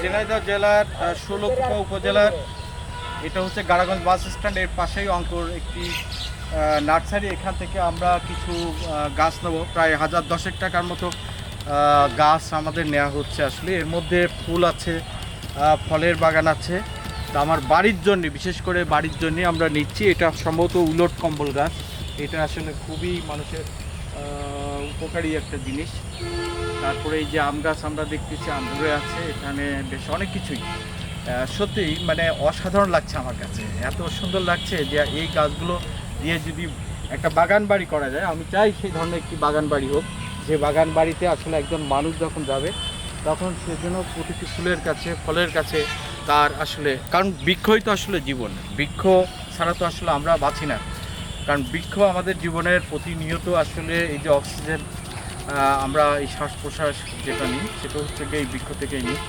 ঝিনাইদহ জেলার ষোলকুপা উপজেলার, এটা হচ্ছে গাড়াগঞ্জ বাস স্ট্যান্ড, এর পাশেই অঙ্কর একটি নার্সারি। এখান থেকে আমরা কিছু গাছ নেব। প্রায় হাজার দশেক টাকার মতো গাছ আমাদের নেওয়া হচ্ছে আসলে। এর মধ্যে ফুল আছে ফলের বাগান আছে। তা আমার বাড়ির জন্যে, বিশেষ করে বাড়ির জন্যে আমরা নিচ্ছি। এটা সম্ভবত উলট কম্বল গাছ। এটা আসলে খুবই মানুষের উপকারী একটা জিনিস। তারপরে এই যে আম গাছ আমরা দেখতেছি আঙ্গুরে আছে, এখানে বেশ অনেক কিছুই। সত্যিই মানে অসাধারণ লাগছে আমার কাছে। এত সুন্দর লাগছে যে এই গাছগুলো দিয়ে যদি একটা বাগান বাড়ি করা যায়, আমি চাই সেই ধরনের একটি বাগান বাড়ি হোক। যে বাগান বাড়িতে আসলে একজন মানুষ যখন যাবে, তখন সেজন্য প্রতিটি ফুলের কাছে, ফলের কাছে তার আসলে, কারণ বৃক্ষই তো আসলে জীবন। বৃক্ষ ছাড়া তো আসলে আমরা বাঁচি না। কারণ বৃক্ষ আমাদের জীবনের প্রতিনিয়ত আসলে এই যে অক্সিজেন আমরা এই শ্বাস প্রশ্বাস যেটা নিই সেটা হচ্ছে গিয়ে এই বৃক্ষ থেকেই নিই।